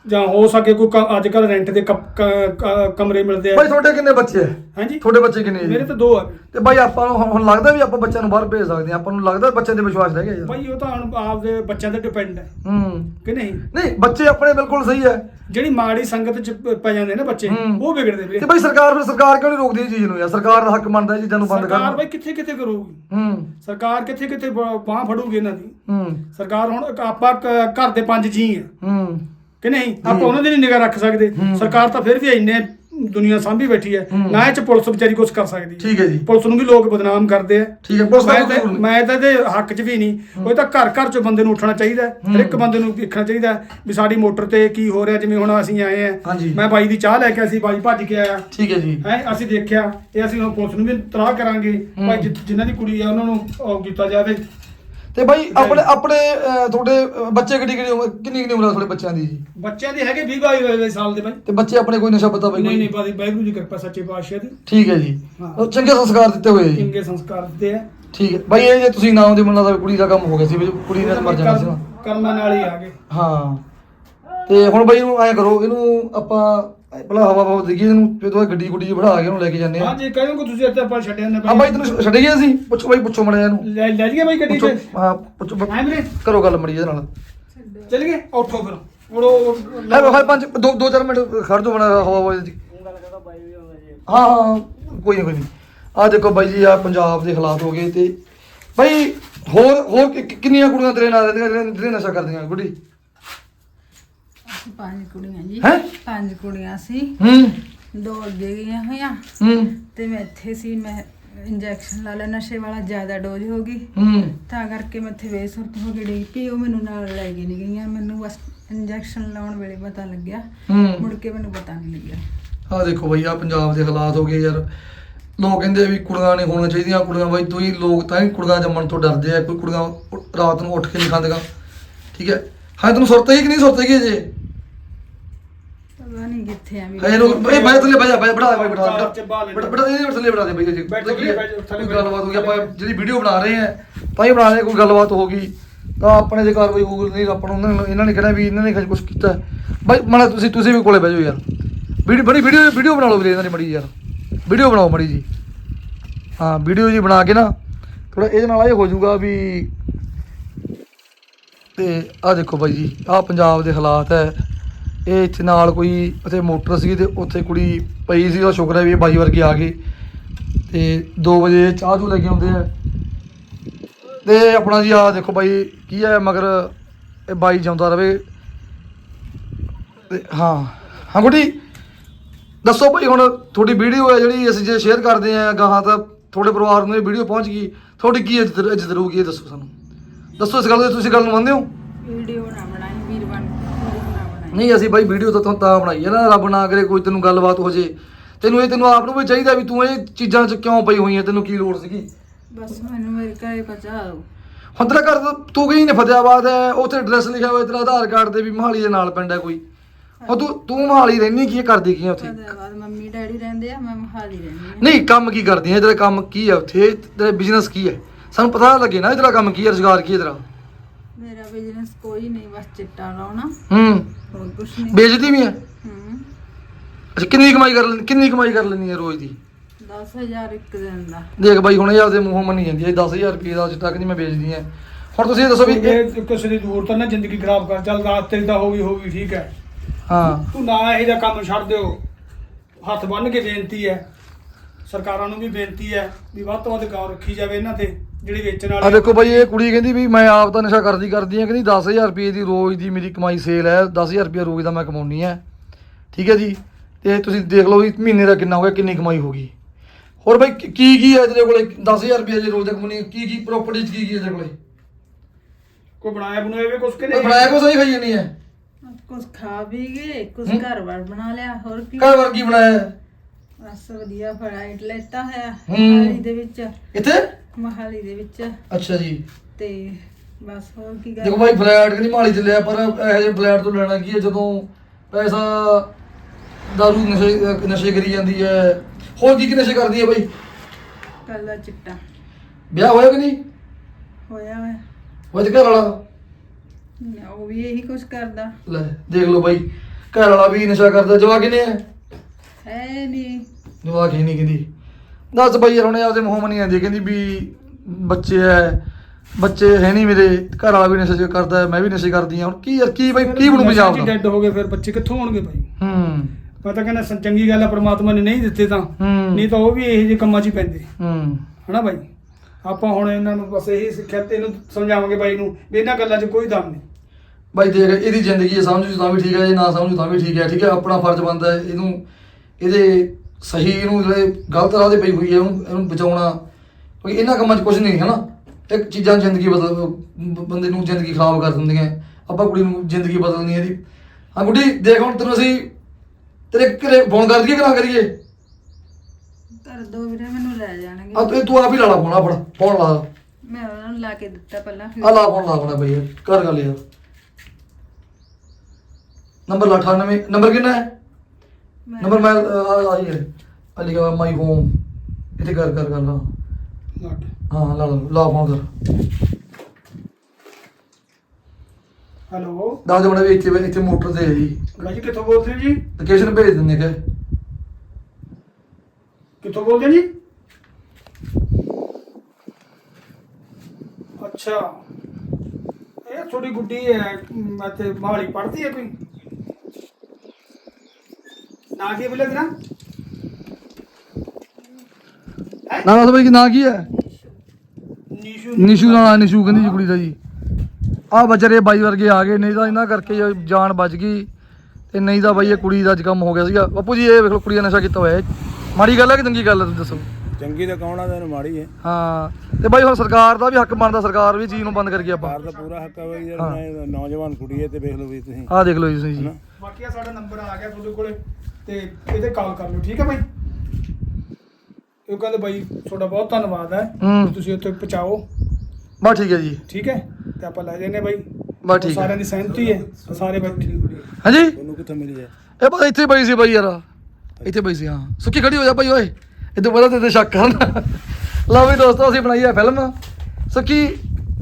ਜਾਂ ਹੋ ਸਕੇ ਕੋਈ ਕ- ਅੱਜ ਕੱਲ ਰੈਂਟ ਦੇ ਕਪ- ਕ- ਕ- ਕਮਰੇ ਮਿਲਦੇ ਬਾਈ ਆ ਤੁਹਾਡੇ ਕਿੰਨੇ ਬੱਚੇ ਹੈ ਹਾਂਜੀ। ਤੁਹਾਡੇ ਬੱਚੇ ਕਿੰਨੇ ਹੈ ਜੀ? ਮੇਰੇ ਤਾਂ ਦੋ ਆ ਤੇ ਬਾਈ ਆਪਾਂ ਨੂੰ ਹੁਣ- ਹੁਣ ਲੱਗਦਾ ਵੀ ਆਪਾਂ ਬੱਚਿਆਂ ਨੂੰ ਬਾਹਰ ਭੇਜ ਸਕਦੇ ਹਾਂ। ਆਪਾਂ ਨੂੰ ਲੱਗਦਾ ਬੱਚਿਆਂ ਤੇ ਵਿਸ਼ਵਾਸ ਰਹਿ ਗਿਆ ਯਾਰ। ਭਾਈ ਉਹ ਤਾਂ ਹੁਣ ਆਪਦੇ ਬੱਚਿਆਂ ਤੇ ਡਿਪੈਂਡ ਹੈ। ਹੂੰ। ਕਿ ਨਹੀਂ? ਨਹੀਂ ਬੱਚੇ ਆਪਣੇ ਬਿਲਕੁਲ ਸਹੀ ਹੈ। ਜਿਹੜੀ ਮਾੜੀ ਸੰਗਤ ਚ ਪ- ਪੈ ਜਾਂਦੇ ਨੇ ਬੱਚੇ ਹੂੰ। ਉਹ ਵਿਗੜਦੇ ਤੇ ਵੀਰੇ ਬਾਈ ਸਰਕਾਰ ਫਿਰ ਸਰਕਾਰ ਕਿਉਂ ਨਹੀਂ ਰੋਕਦੀ ਇਹ ਚੀਜ਼ ਨੂੰ ਯਾਰ? ਸਰਕਾਰ ਦਾ ਹੱਕ ਮੰਨਦਾ ਇਹ ਚੀਜ਼ਾਂ ਨੂੰ ਬੰਦ ਸਰਕਾਰ ਕਰਨ। ਭਾਈ ਕਿੱਥੇ ਕਿੱਥੇ ਕਰੂਗੀ ਹੂੰ। ਸਰਕਾਰ ਕਿੱਥੇ ਕਿੱਥੇ ਬਾਹ ਫੜੂਗੀ ਇਹਨਾਂ ਦੀ? ਹੂੰ। ਸਰਕਾਰ ਹੁਣ ਇੱਕ ਆਪਾਂ ਕ- ਘਰ ਦੇ ਪੰਜ ਜੀ ਆ ਹੂੰ। ਕਿ ਨਹੀਂ? ਆਪਾਂ ਉਹਨਾਂ ਦੀ ਨਹੀਂ ਨਿਗਾਹ ਰੱਖ ਸਕਦੇ। ਸਰਕਾਰ ਤਾਂ ਫਿਰ ਵੀ ਇੰਨੇ ਦੁਨੀਆ ਸਾਂਭੀ ਬੈਠੀ ਹੈ। ਨਾ ਇਹ ਚ ਪੁਲਿਸ ਵਿਚਾਰੀ ਕੁਝ ਕਰ ਸਕਦੀ ਠੀਕ ਹੈ ਜੀ। ਪੁਲਿਸ ਨੂੰ ਵੀ ਲੋਕ ਬਦਨਾਮ ਕਰਦੇ ਆ। ਠੀਕ ਹੈ ਪੁਲਿਸ ਦਾ ਮੈਂ ਤਾਂ ਤਾਂ ਇਹਦੇ ਹੱਕ 'ਚ ਵੀ ਨਹੀਂ। ਉਹ ਤਾਂ ਘਰ ਘਰ 'ਚ ਬੰਦੇ ਨੂੰ ਉੱਠਣਾ ਚਾਹੀਦਾ। ਹਰ ਇੱਕ ਬੰਦੇ ਨੂੰ ਦੇਖਣਾ ਚਾਹੀਦਾ ਵੀ ਸਾਡੀ ਮੋਟਰ ਤੇ ਕੀ ਹੋ ਰਿਹਾ ਜਿਵੇਂ ਹੁਣ ਅਸੀਂ ਆਏ ਆ। ਮੈਂ ਬਾਈ ਦੀ ਚਾਹ ਲੈ ਕੇ ਅਸੀਂ ਬਾਈ ਭੱਜ ਕੇ ਆਇਆ। ਠੀਕ ਹੈ ਜੀ। ਹੈ ਅਸੀਂ ਦੇਖਿਆ ਇਹ ਅਸੀਂ ਹੁਣ ਪੁਲਿਸ ਨੂੰ ਵੀ ਤਰਾਹ ਕਰਾਂਗੇ। ਭਾਈ ਜਿਨ੍ਹਾਂ ਦੀ ਕੁੜੀ ਆ ਉਹਨਾਂ ਨੂੰ ਉਹ ਕੀਤਾ ਜਾਵੇ। ਤੇ ਬਾਈ ਆਪਣੇ ਆਪਣੇ ਅਹ, ਤੁਹਾਡੇ ਬੱਚੇ ਕਿੰਨੀ ਕਿੰਨੀ ਉਮਰ ਕਿੰਨੀ ਕਿੰਨੀ ਉਮਰ ਆ ਤੁਹਾਡੇ ਬੱਚਿਆਂ ਦੀ ਜੀ? ਬੱਚਿਆਂ ਦੇ ਹੈਗੇ 20 22 ਸਾਲ ਦੇ ਬਾਈ। ਤੇ ਬੱਚੇ ਆਪਣੇ ਕੋਈ ਨਸ਼ਾ ਪਤਾ ਬਾਈ ਨਹੀਂ? ਨਹੀਂ ਬਾਈ ਵਾਹਿਗੁਰੂ ਦੀ ਕਿਰਪਾ ਸੱਚੇ ਪਾਤਸ਼ਾਹ ਦੀ। ਠੀਕ ਹੈ ਜੀ। ਹਾਂ। ਉਹ ਚੰਗੇ ਸੰਸਕਾਰ ਦਿੱਤੇ ਹੋਏ ਜੀ। ਚੰਗੇ ਸੰਸਕਾਰ ਦਿੱਤੇ ਆ। ਠੀਕ ਹੈ। ਬਾਈ ਇਹ ਜੇ ਤੁਸੀਂ ਨਾ ਆਉਂਦੇ ਮੈਨੂੰ ਲੱਗਦਾ ਵੀ ਕੁੜੀ ਦਾ ਕੰਮ ਹੋ ਗਿਆ ਸੀ ਵੀ ਕੁੜੀ ਨੇ ਮਰ ਜਾਣਾ ਸੀ ਨਾ। ਕਰਮਾਂ ਨਾਲ ਹੀ ਆ ਗਏ। ਹਾਂ। ਤੇ ਹੁਣ ਬਾਈ ਇਹਨੂੰ ਐਂ ਕਰੋ ਇਹਨੂੰ ਆਪਾਂ ਪਹਿਲਾਂ ਹਵਾ ਹਵਾ ਦੇਈਏ ਇਹਨੂੰ ਫਿਰ ਤੋਂ ਗੱਡੀ ਗੁੱਡੀ 'ਚ ਬਿਠਾ ਕੇ ਇਹਨੂੰ ਲੈ ਕੇ ਜਾਂਦੇ ਆ। ਹਾਂ ਜੀ ਕਹਿੰਦੇ ਕਿ ਤੁਸੀਂ ਇੱਥੇ ਆਪਾਂ ਛੱਡਿਆ ਨੇ ਹਾਂ ਬਾਈ ਤੈਨੂੰ ਛੱਡ ਗਿਆ ਸੀ? ਪੁੱਛੋ ਬਾਈ ਪੁੱਛੋ ਮੜਿਆ ਇਹਨੂੰ। ਲੈ ਲੈ ਲਈਏ ਬਾਈ ਗੱਡੀ ਪੁੱਛੋ ਤੇ। ਹਾਂ ਪੁੱਛੋ ਬ- ਹਾਂ ਵੀਰੇ? ਕਰੋ ਗੱਲ ਮੜੀ ਇਹਦੇ ਨਾਲ। ਚੱਲ ਗਏ ਉੱਠੋ ਫਿਰ। ਉਹ ਹੈ ਬਾਈ ਪੰਜ ਦੋ ਦੋ ਚਾਰ ਮਿੰਟ ਖੜ ਜਾਓ ਬਣਾ ਹਵਾ ਹਵਾ ਦੀ ਉਹ ਗੱਲ ਕਰਦਾ ਬਾਈ ਵੀ ਆਉਂਦਾ ਜੀ ਹਾਂ ਹਾਂ ਕੋਈ ਨਹੀਂ ਕੋਈ ਨਹੀਂ ਆ ਦੇਖੋ ਬਾਈ ਜੀ ਆ ਪੰਜਾਬ ਦੇ ਹਾਲਾਤ ਹੋ ਗਏ ਤੇ ਬਾਈ ਹੋਰ ਹੋਰ ਕਿ- ਕਿ- ਕਿੰਨੀਆਂ ਕੁੜੀਆਂ ਤੇਰੇ ਨਾਲ ਰਹਿੰਦੀਆਂ ਜਿਹੜੀਆਂ ਜਿਹੜੀਆਂ ਨਸ਼ਾ ਕਰਦੀਆਂ ਗੁੱਡੀ? ਪੰਜ ਕੁੜੀਆਂ ਜੀ। ਹੈਂ? ਪੰਜ ਕੁੜੀਆਂ ਸੀ। ਹੂੰ। ਦੋ ਅੱਗੇ ਗਈਆਂ ਹੋਈਆਂ। ਹੂੰ। ਤੇ ਮੈਂ ਇੱਥੇ ਸੀ ਮੈਂ ਇੰਜੈਕਸ਼ਨ ਲਾ ਲਿਆ ਨਸ਼ੇ ਵਾਲਾ ਜ਼ਿਆਦਾ ਡੋਜ਼ ਹੋ ਗਈ। ਹੂੰ। ਤਾਂ ਕਰਕੇ ਮੈਂ ਇੱਥੇ ਬੇਸੁਰਤ ਹੋ ਕੇ ਡਿੱਗ ਪਈ ਉਹ ਮੈਨੂੰ ਨਾਲ ਲੈ ਕੇ ਨਹੀਂ ਗਈਆਂ। ਮੈਨੂੰ ਬਸ ਇੰਜੈਕਸ਼ਨ ਲਾਉਣ ਵੇਲੇ ਪਤਾ ਲੱਗਿਆ। ਹੂੰ। ਮੁੜ ਕੇ ਮੈਨੂੰ ਪਤਾ ਨਹੀਂ ਲੱਗਿਆ। ਆ ਦੇਖੋ ਬਈ ਆ ਪੰਜਾਬ ਦੇ ਹਾਲਾਤ ਹੋ ਗਏ ਯਾਰ। ਲੋਕ ਕਹਿੰਦੇ ਵੀ ਕੁੜੀਆਂ ਨਹੀਂ ਹੋਣੀਆਂ ਚਾਹੀਦੀਆਂ। ਕੁੜੀਆਂ ਬਾਈ ਤੁਸੀਂ ਲੋਕ ਤਾਂ ਹੀ ਕੁੜੀਆਂ ਜੰਮਣ ਤੋਂ ਡਰਦੇ ਆ। ਕੋਈ ਕੁੜੀਆਂ ਉ- ਰਾਤ ਨੂੰ ਉੱਠ ਕੇ ਨਹੀਂ ਖਾਂਦੀਆਂ। ਠੀਕ ਹੈ? ਹਾਂ ਤੈਨੂੰ ਸੁਰਤ ਹੈ ਕਿ ਨਹੀਂ ਸੁਰਤ ਹੈਗੀ ਜੇ ਕਿੱਥੇ ਆ ਵੀ ਹਏ ਬਾਈ ਥੱਲੇ ਬਜਾ ਬਾਈ ਬੜਾ ਬਾਈ ਬੜਾ। ਬੜਾ ਬੜਾ ਇਹ ਥੱਲੇ ਬੜਾ ਦੇ ਬਾਈ ਜੀ ਕੋਈ ਗੱਲਬਾਤ ਹੋ ਗਈ ਆਪਾਂ ਜਿਹੜੀ ਵੀਡੀਓ ਬਣਾ ਰਹੇ ਆ ਹੀ ਬਣਾ ਰਹੇ ਕੋਈ ਗੱਲਬਾਤ ਹੋ ਗਈ। ਤਾਂ ਆਪਣੇ ਜੇ ਕਾਰਵਾਈ ਹੋਊਗੀ ਨਹੀਂ ਆਪਾਂ ਨੂੰ ਉਹਨਾਂ ਨੇ- ਇਹਨਾਂ ਨੇ ਕਹਿਣਾ ਵੀ ਇਹਨਾਂ ਨੇ ਕੁਝ ਕੀਤਾ। ਬਾਈ ਮਾੜਾ ਤੁਸੀਂ ਤੁਸੀਂ ਵੀ ਕੋਲੇ ਬਹਿ ਜਾਓ ਯਾਰ। ਵੀਡੀਓ ਬੜੀ ਵੀਡੀਓ ਵੀਡੀਓ ਬਣਾ ਲਓ ਵੀਰੇ ਇਹਨਾਂ ਦੀ ਮੜੀ ਯਾਰ। ਵੀਡੀਓ ਬਣਾਓ ਮੜੀ ਜੀ। ਹਾਂ ਵੀਡੀਓ ਜੀ ਬਣਾ ਕੇ ਨਾ ਥੋੜਾ ਇਹਦੇ ਨਾਲ ਇਹ ਹੋ ਜਾਊਗਾ ਵੀ ਤੇ ਆਹ ਦੇਖੋ ਬਾਈ ਜੀ ਆਹ ਪੰਜਾਬ ਦੇ ਹਾਲਾਤ ਹੈ। ਇਹ ਇੱਥੇ ਨਾਲ ਕੋਈ ਉੱਥੇ ਮੋਟਰ ਸੀ ਤੇ ਉੱਥੇ ਕੁੜੀ ਪਈ ਸੀ ਉਹ ਸ਼ੁਕਰ ਹੈ ਵੀ ਇਹ ਬਾਈ ਵਰਗੇ ਆ ਗਏ ਤੇ 2 ਵਜੇ ਚਾਹ ਚੂ ਲੈ ਕੇ ਆਉਂਦੇ ਆ। ਤੇ ਆਪਣਾ ਜੀ ਆਹ ਦੇਖੋ ਬਾਈ, ਕੀ ਹੈ, ਮਗਰ ਇਹ ਬਾਈ ਜਿਉਂਦਾ ਰਵੇ। ਤੇ ਹਾਂ ਹਾਂ ਗੁੱਡੀ, ਦੱਸੋ ਭਾਈ ਹੁਣ ਤੁਹਾਡੀ ਵੀਡੀਓ ਹੈ ਜਿਹੜੀ ਅਸੀਂ ਜੇ ਸ਼ੇਅਰ ਕਰਦੇ ਆ ਗਾਹਾਂ ਤਾਂ ਤੁਹਾਡੇ ਪਰਿਵਾਰ ਨੂੰ ਇਹ ਵੀਡੀਓ ਪਹੁੰਚ ਗਈ। ਤੁਹਾਡੀ ਕੀ ਇੱਜ਼ਤ ਇੱਜ਼ਤ ਰਹੂਗੀ ਇਹ ਦੱਸੋ ਸਾਨੂੰ। ਦੱਸੋ ਇਸ ਗੱਲ ਦੀ ਤੁਸੀਂ ਗੱਲ ਨੂੰ ਮੰਨਦੇ ਹੋ ਵੀਡੀਓ ਨਾ ਬਣਾਈ ਵੀਰ ਬਣ ਵੀਡੀਓ ਨਾ ਬਣਾਈ ਨਹੀਂ ਅਸੀਂ ਬਾਈ ਵੀਡੀਓ ਤਾਂ ਤੁਹਾਨੂੰ ਤਾਂ ਬਣਾਈ ਹੈ ਨਾ ਰੱਬ ਨਾ ਕਰੇ ਕੋਈ ਤੈਨੂੰ ਗੱਲਬਾਤ ਹੋ ਜੇ। ਤੈਨੂੰ ਇਹ ਤੈਨੂੰ ਆਪ ਨੂੰ ਵੀ ਚਾਹੀਦਾ ਵੀ ਤੂੰ ਇਹ ਚੀਜ਼ਾਂ 'ਚ ਕਿਉਂ ਪਈ ਹੋਈ ਹੈ ਤੈਨੂੰ ਕੀ ਲੋੜ ਸੀਗੀ? ਬਸ ਮੈਨੂੰ ਮੇਰੇ ਘਰੇ ਪਹੁੰਚਾ ਦਿਓ। ਹੁਣ ਤੇਰਾ ਘਰ ਤਾਂ- ਤੂੰ ਗਈ ਨੇ ਫਤਿਆਬਾਦ ਹੈ ਉੱਥੇ ਐਡਰੈਸ ਲਿਖਿਆ ਹੋਇਆ ਤੇਰਾ ਆਧਾਰ ਕਾਰਡ ਤੇ ਵੀ ਮਹਾਲੀ ਦੇ ਨਾਲ ਪਿੰਡ ਹੈ ਕੋਈ। ਉਹ ਤੂੰ ਤੂੰ ਮਹਾਲੀ ਰਹਿਨੀ ਕੀ ਕਰਦੀ ਕੀ ਹੈ ਉੱਥੇ? ਉਹਦੇ ਬਾਅਦ ਮੰਮੀ ਡੈਡੀ ਰਹਿੰਦੇ ਆ ਮੈਂ ਮਹਾਲੀ ਰਹਿੰਦੀ ਨਹੀਂ ਕੰਮ ਕੀ ਕਰਦੀ ਹੈ ਤੇਰਾ ਕੰਮ ਕੀ ਹੈ ਉੱਥੇ? ਤੇਰਾ ਬਿਜ਼ਨਸ ਕੀ ਹੈ ਸਾਨੂੰ ਪਤਾ ਲੱਗੇ ਨਾ ਤੇਰਾ ਕੰਮ ਕੀ ਹੈ ਰੁਜ਼ਗਾਰ ਕੀ ਹੈ ਤੇਰਾ? ਮੇਰਾ ਬਿਜ਼ਨਸ ਕੋਈ ਨਹੀਂ ਬਸ ਚਿੱਟਾ ਲਾਉਣਾ। ਹੂੰ। ਹੋਰ ਕੁਛ ਨਹੀਂ। ਵੇਚਦੀ ਵੀ ਹੈ ਹੂੰ। ਅੱਛਾ ਕਿੰਨੀ ਕਮਾਈ ਕਰ ਲੈਂਦੀ ਕਿੰਨੀ ਕਮਾਈ ਕਰ ਲੈਂਦੀ ਹੈ ਰੋਜ਼ ਦੀ? 10000 ਇੱਕ ਦਿਨ ਦਾ। ਦੇਖ ਬਾਈ ਹੁਣ ਇਹ ਆਪਦੇ ਮੂੰਹੋਂ ਮੰਨੀ ਜਾਂਦੀ ਹੈ 10000 ਰੁਪਏ ਦਾ ਚਿੱਟਾ ਕਹਿੰਦੀ ਮੈਂ ਵੇਚਦੀ ਹਾਂ ਹੁਣ ਤੁਸੀਂ ਇਹ ਦੱਸੋ ਵੀ ਇਹ- ਇਹ ਕਿਸੇ ਦੀ ਦੂਰ ਤਾਂ ਨਾ ਜ਼ਿੰਦਗੀ ਖਰਾਬ ਕਰ ਚੱਲ ਰਾਤ ਤੇਰੀ ਤਾਂ ਹੋ ਗਈ ਹੋ ਗਈ ਠੀਕ ਹੈ। ਹਾਂ। ਤੂੰ ਨਾ ਇਹੋ ਜਿਹਾ ਕੰਮ ਛੱਡ ਦਿਓ। ਹੱਥ ਬੰਨ੍ਹ ਕੇ ਬੇਨਤੀ ਹੈ। ਸਰਕਾਰਾਂ ਨੂੰ ਵੀ ਬੇਨਤੀ ਹੈ ਵੀ ਵੱਧ ਤੋਂ ਵੱਧ ਗੌਰ ਰੱਖੀ ਜਾਵੇ ਇਹਨਾਂ ਤੇ। ਜਿਹੜੀ ਵੇਚਣ ਆ ਵਾਲੇ ਦੇਖੋ ਬਾਈ ਇਹ ਕੁੜੀ ਕਹਿੰਦੀ ਵੀ ਮੈਂ ਆਪ ਤਾਂ ਨਸ਼ਾ ਕਰਦੀ ਕਰਦੀ ਆ ਕਹਿੰਦੀ 10000 ਰੁਪਏ ਦੀ ਰੋਜ਼ ਦੀ ਮੇਰੀ ਕਮਾਈ ਸੇਲ ਹੈ 10000 ਰੁਪਏ ਰੋਜ਼ ਦਾ ਮੈਂ ਕਮਾਉਣੀ ਹੈ ਠੀਕ ਹੈ ਜੀ? ਤੇ ਤੁਸੀਂ ਦੇਖ ਲਓ ਵੀ ਮਹੀਨੇ ਦਾ ਕਿੰਨਾ ਹੋ ਗਿਆ ਕਿੰਨੀ ਕਮਾਈ ਹੋ ਗਈ। ਹੋਰ ਬਾਈ ਕੀ ਕੀ ਕੀ ਹੈ ਤੇਰੇ ਕੋਲੇ? 10000 ਰੁਪਏ ਜੇ ਰੋਜ਼ ਦਾ ਕਮਾਉਣੀ ਕੀ ਕੀ ਪ੍ਰਾਪਰਟੀ ਚ ਕੀ ਕੀ ਹੈ ਤੇਰੇ ਕੋਲੇ? ਕੋਈ ਬਣਾਇਆ ਬਣਾਇਆ ਵੀ ਕੁਛ ਕਿ ਕੋਈ ਨਹੀਂ? ਬਣਾਇਆ ਕੋ ਸਹੀ ਖਾਈ ਨਹੀਂ ਹੈ ਕੁਝ ਖਾ ਵੀ ਗਏ ਕੁਝ? ਘਰ ਬਾਰ ਬਣਾ ਲਿਆ ਹੋਰ ਕੀ? ਘਰ ਵਰਗੀ ਬਣਾਇਆ? ਹੈ? ਬਸ ਵਧੀਆ ਫਲਾਈਟ ਲੈਤਾ ਹੋਇਆ ਹੂੰ। ਮਹਾਲੀ ਦੇ ਵਿੱਚ। ਇੱਥੇ? ਮਹਾਲੀ ਦੇ ਵਿੱਚ। ਅੱਛਾ ਜੀ। ਤੇ ਬਸ ਹੋਰ ਕੀ ਦੇਖੋ ਗੱਲ ਭਾਈ ਫਲੈਟ ਨਹੀਂ ਮਾਲੀ ਚੱਲਿਆ ਪਰ ਇਹੋ ਜਿਹੇ ਫਲੈਟ ਤੋਂ ਲੈਣਾ ਕੀ ਹੈ ਜਦੋਂ ਪੈਸਾ ਦਾਰੂ ਨਸ਼ੇ ਨਸ਼ੇ ਕਰੀ ਜਾਂਦੀ ਹੈ। ਹੋਰ ਕੀ ਕੀ ਨਸ਼ੇ ਕਰਦੀ ਹੈ ਭਾਈ? ਕੱਲਾ ਚਿੱਟਾ। ਵਿਆਹ ਹੋਇਆ ਕਿ ਨਹੀਂ? ਹੋਇਆ ਹੋਇਆ ਉਹ ਤੇ ਘਰ ਵਾਲਾ ਉਹ ਵੀ ਇਹੀ ਕੁਝ ਕਰਦਾ। ਲੈ ਦੇਖ ਲਓ ਭਾਈ ਘਰ ਵਾਲਾ ਵੀ ਨਸ਼ਾ ਕਰਦਾ ਜਵਾ ਕਿਨੇ ਹੈ ਹੈ ਨਹੀਂ। ਜਵਾ ਕੀ ਨਹੀਂ ਕਹਿੰਦੀ ਦੱਸ ਭਾਈ ਯਾਰ ਹੁਣ ਆਪਦੇ ਮੂੰਹੋਂ ਹੈ, ਕਹਿੰਦੀ ਵੀ ਬੱਚੇ ਹੈ ਬੱਚੇ ਹੈ ਨਹੀਂ ਮੇਰੇ ਘਰ ਵਾਲਾ ਵੀ ਨਸ਼ੇ ਕਰਦਾ ਮੈਂ ਵੀ ਨਸ਼ੇ ਕਰਦੀ ਹੁਣ ਕੀ ਯਾਰ ਕੀ ਭਾਈ ਕੀ ਬਣੂ ਪੰਜਾਬ ਦਾ? ਡੈਡ ਹੋ ਗਏ ਫਿਰ ਬੱਚੇ ਕਿੱਥੋਂ ਹੋਣਗੇ ਭਾਈ ਹੂੰ। ਮੈਂ ਤਾਂ ਕਹਿੰਦਾ ਸ- ਚੰਗੀ ਗੱਲ ਆ ਪ੍ਰਮਾਤਮਾ ਨੇ ਨਹੀਂ ਦਿੱਤੇ ਤਾਂ। ਨਹੀਂ ਤਾਂ ਉਹ ਵੀ ਇਹੋ ਜਿਹੇ ਕੰਮਾਂ 'ਚ ਹੀ ਪੈਂਦੇ। ਹੂੰ। ਹਨਾ ਭਾਈ ਆਪਾਂ ਹੁਣ ਇਹਨਾਂ ਨੂੰ ਬਸ ਇਹੀ ਸਿੱਖਿਆ ਤੇ ਇਹਨੂੰ ਸਮਝਾਵਾਂਗੇ ਬਾਈ ਨੂੰ ਵੀ ਇਹਨਾਂ ਗੱਲਾਂ 'ਚ ਕੋਈ ਦਮ ਨਹੀਂ। ਭਾਈ ਦੇਖ ਇਹਦੀ ਜ਼ਿੰਦਗੀ ਹੈ ਸਮਝੂ ਤਾਂ ਵੀ ਠੀਕ ਹੈ ਜੇ ਨਾ ਸਮਝੂ ਤਾਂ ਵੀ ਠੀਕ ਹੈ ਠੀਕ ਹੈ ਆਪਣਾ ਫਰਜ਼ ਬਣਦਾ ਹੈ ਇਹਨੂੰ ਇਹਦੇ ਸਹੀ ਇਹਨੂੰ ਜਿਹੜੇ ਗਲਤ ਰਾਹ ਤੇ ਪਈ ਹੋਈ ਹੈ ਉਹਨੂੰ ਇਹਨੂੰ ਬਚਾਉਣਾ। ਕਿਉਂਕਿ ਇਹਨਾਂ ਕੰਮਾਂ 'ਚ ਕੁਝ ਨਹੀਂ ਹੈ ਨਾ ਇੱਕ ਚੀਜ਼ਾਂ ਜ਼ਿੰਦਗੀ ਬਦਲ ਬੰਦੇ ਨੂੰ ਜ਼ਿੰਦਗੀ ਖਰਾਬ ਕਰ ਦਿੰਦੀਆਂ। ਆਪਾਂ ਕੁੜੀ ਨੂੰ ਜ਼ਿੰਦਗੀ ਬਦਲਣੀ ਹੈ ਇਹਦੀ ਹਾਂ ਗੁੱਡੀ ਦੇਖ ਹੁਣ ਤੈਨੂੰ ਅਸੀਂ ਤੇਰੇ ਘਰੇ ਫੋਨ ਕਰ ਦਈਏ ਕਿ ਨਾ ਕਰੀਏ? ਕਰ ਦੋ ਵੀਰੇ ਮੈਨੂੰ ਲੈ ਜਾਣਗੇ। ਆ ਤੂੰ ਤੂੰ ਆਪ ਹੀ ਲਾ ਲਾ ਫੋਨ ਆ ਫੜ ਫੋਨ ਲਾ। ਮੈਂ ਉਹਨਾਂ ਨੂੰ ਲਾ ਕੇ ਦਿੱਤਾ ਪਹਿਲਾਂ ਆ ਲਾ ਫੋਨ ਲਾ ਫੋਨ ਬਈ ਕਰ ਗੱਲ ਯਾਰ ਨੰਬਰ ਲਾ 98 ਨੰਬਰ ਕਿੰਨਾ ਹੈ? ਨੰਬਰ ਮੈਂ ਆ ਆਈ ਹੈ ਲਿਖਿਆ ਹੋਇਆ ਮਾਈ ਹੋਮ ਇੱਥੇ ਕਰ ਕਰ ਗੱਲ ਹਾਂ ਹਾਂ ਲਾ ਲਾ ਲਾ ਫੋਨ ਕਰ। ਹੈਲੋ। ਦੱਸ ਦੇ ਬਣਾ ਵੀ ਇੱਥੇ ਇੱਥੇ ਮੋਟਰ ਤੇ ਹੈ ਜੀ। ਬਾਈ ਜੀ ਕਿੱਥੋਂ ਬੋਲਦੇ ਜੀ? ਲੋਕੇਸ਼ਨ ਭੇਜ ਦਿੰਦੇ ਕਿ ਕਿੱਥੋਂ ਬੋਲਦੇ ਜੀ? ਅੱਛਾ। ਇਹ ਥੋੜੀ ਗੁੱਡੀ ਹੈ ਮੈਂ ਤੇ ਮਾਲੀ ਪੜਦੀ ਹੈ ਕੋਈ? ਨਾ ਕੀ ਬੋਲੇ ਤੇਰਾ? ਨਾ ਦੱਸ ਬਈ ਕਿ ਨਾਂ ਕੀ ਹੈ? ਨੀਸ਼ੂ। ਨਿਸ਼ੂ ਨਾਲ ਨਿਸ਼ੂ ਕਹਿੰਦੀ ਜੀ ਕੁੜੀ ਦਾ ਜੀ। ਆ ਬਚਰੇ ਬਾਈ ਵਰਗੇ ਆ ਗਏ ਨਹੀਂ ਤਾਂ ਇਹਨਾਂ ਕਰਕੇ ਜਾਨ ਬਚ ਗਈ। ਤੇ ਨਹੀਂ ਤਾਂ ਬਾਈ ਇਹ ਕੁੜੀ ਦਾ ਅੱਜ ਕੰਮ ਹੋ ਗਿਆ ਸੀਗਾ। ਬਾਪੂ ਜੀ ਇਹ ਵੇਖ ਲਓ ਕੁੜੀ ਦਾ ਨਸ਼ਾ ਕੀਤਾ ਹੋਇਆ ਹੈ ਮਾੜੀ ਗੱਲ ਹੈ ਕਿ ਚੰਗੀ ਗੱਲ ਹੈ ਤੁਸੀਂ ਦੱਸੋ? ਚੰਗੀ ਤਾਂ ਕੌਣਾ ਤੈਨੂੰ ਮਾੜੀ ਹੈ। ਹਾਂ ਤੇ ਬਾਈ ਹੁਣ ਸਰਕਾਰ ਦਾ ਵੀ ਹੱਕ ਬਣਦਾ ਸਰਕਾਰ ਵੀ ਚੀਜ਼ ਨੂੰ ਬੰਦ ਕਰ ਗਈ ਆਪਾਂ। ਬਾਹਰ ਦਾ ਪੂਰਾ ਹੱਕ ਹੈ ਬਈ। ਜਿਹੜਾ ਨੌਜਵਾਨ ਕੁੜੀ ਹੈ ਤੇ ਵੇਖ ਲਓ ਵੀ ਤੁਸੀਂ। ਆਹ ਦੇਖ ਲਓ ਜੀ ਤੁਸੀਂ ਬਾਕੀ ਆ ਸਾਡਾ ਨੰਬਰ ਆ ਗਿਆ ਤੁਹਾਡੇ ਕੋਲੇ। ਤੇ ਇਹਦੇ ਕਾਲ ਕਰ ਲਿਓ ਠੀਕ ਹੈ ਭਾਈ ਉਹ ਕਹਿੰਦੇ ਬਾਈ ਤੁਹਾਡਾ ਬਹੁਤ ਧੰਨਵਾਦ ਹੈ ਹੂੰ। ਤੁਸੀਂ ਉੱਥੇ ਪਹੁੰਚਾਓ। ਬਸ ਠੀਕ ਹੈ ਜੀ। ਠੀਕ ਹੈ? ਤੇ ਆਪਾਂ ਲੈ ਜਾਂਦੇ ਹਾਂ ਬਾਈ। ਬਸ ਠੀਕ ਸਾਰਿਆਂ ਹੈ ਦੀ ਸਹਿਮਤੀ ਹੈ ਸਾਰੇ ਬੈਠੇ। ਹਾਂਜੀ? ਤੁਹਾਨੂੰ ਕਿੱਥੋਂ ਮਿਲੀ ਹੈ? ਇਹ ਬਸ ਇੱਥੇ ਪਈ ਸੀ ਬਾਈ ਯਾਰ। ਇੱਥੇ ਪਈ ਸੀ ਹਾਂ। ਸੁੱਕੀ ਖੜੀ ਹੋ ਜਾ ਬਾਈ ਓਏ। ਇਹ ਤੋਂ ਪਹਿਲਾਂ ਤੇ ਸ਼ੱਕ ਕਰਨਾ। ਲਓ ਵੀ ਦੋਸਤੋ ਅਸੀਂ ਬਣਾਈ ਹੈ ਫਿਲਮ ਸੁੱਕੀ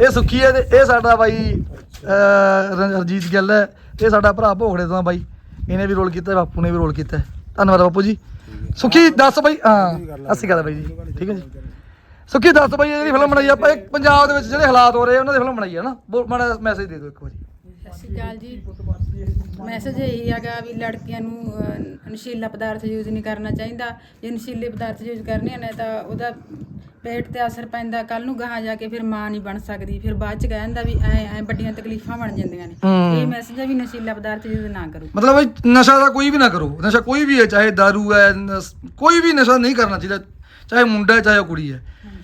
ਇਹ ਸੁੱਕੀ ਹੈ ਤੇ ਇਹ ਸਾਡਾ ਬਾਈ ਅਹ, ਰ- ਹਰਜੀਤ ਗਿੱਲ ਹੈ। ਇਹ ਸਾਡਾ ਭਰਾ ਭੋਗੜੇ ਤੋਂ ਆ ਬਾਈ। ਇਹਨੇ ਵੀ ਰੋਲ ਕੀਤਾ, ਬਾਪੂ ਨੇ ਵੀ ਰੋਲ ਕੀਤਾ। ਧੰਨਵਾਦ ਬਾਪੂ ਜੀ। ਸੁਖੀ, ਦੱਸ ਬਾਈ, ਹਾਂ ਅਸੀਂ ਗੱਲ ਬਾਈ ਜੀ। ਠੀਕ ਹੈ ਜੀ। ਸੁਖੀ, ਦੱਸ ਬਾਈ, ਇਹ ਜਿਹੜੀ ਫਿਲਮ ਬਣਾਈ ਆ, ਆਪਾਂ ਇਹ ਪੰਜਾਬ ਦੇ ਵਿੱਚ ਜਿਹੜੇ ਹਾਲਾਤ ਹੋ ਰਹੇ ਉਹਨਾਂ ਦੀ ਫਿਲਮ ਬਣਾਈ ਹੈ ਨਾ। ਬਹੁਤ ਮਾੜਾ ਮੈਸੇਜ ਦੇ ਦਿਓ ਇੱਕ ਵਾਰੀ। ਸਤਿ ਸ਼੍ਰੀ ਅਕਾਲ ਜੀ। ਮੈਸੇਜ ਇਹ ਹੈਗਾ ਵੀ ਲੜਕੀਆਂ ਨੂੰ ਅਹ, ਨਸ਼ੀਲਾ ਪਦਾਰਥ ਯੂਜ਼ ਨਹੀਂ ਕਰਨਾ ਚਾਹੀਦਾ। ਜੇ ਨਸ਼ੀਲੇ ਪਦਾਰਥ ਯੂਜ਼ ਕਰਨੇ ਨੇ ਤਾਂ ਉਹਦਾ ਪੇਟ ਤੇ ਅਸਰ ਪੈਂਦਾ ਕੱਲ ਨੂੰ ਗਾਹਾਂ ਜਾ ਕੇ ਫਿਰ ਮਾਂ ਨਹੀਂ ਬਣ ਸਕਦੀ। ਫਿਰ ਬਾਅਦ ਚ ਕਹਿ ਦਿੰਦਾ ਵੀ ਐ ਐ ਵੱਡੀਆਂ ਤਕਲੀਫਾਂ ਬਣ ਜਾਂਦੀਆਂ ਨੇ। ਇਹ ਮੈਸੇਜ ਹੈ ਵੀ ਨਸ਼ੀਲਾ ਪਦਾਰਥ ਯੂਜ਼ ਨਾ ਕਰੋ। ਮਤਲਬ ਬਈ ਨਸ਼ਾ ਦਾ ਕੋਈ ਵੀ ਨਾ ਕਰੋ। ਨਸ਼ਾ ਕੋਈ ਵੀ ਹੈ ਚਾਹੇ दारू ਹੈ ਨਸ- ਕੋਈ ਵੀ ਨਸ਼ਾ ਨਹੀਂ ਕਰਨਾ ਚਾਹੀਦਾ। ਚਾਹੇ ਮੁੰਡਾ ਹੈ ਚਾਹੇ ਕੁੜੀ ਹੈ।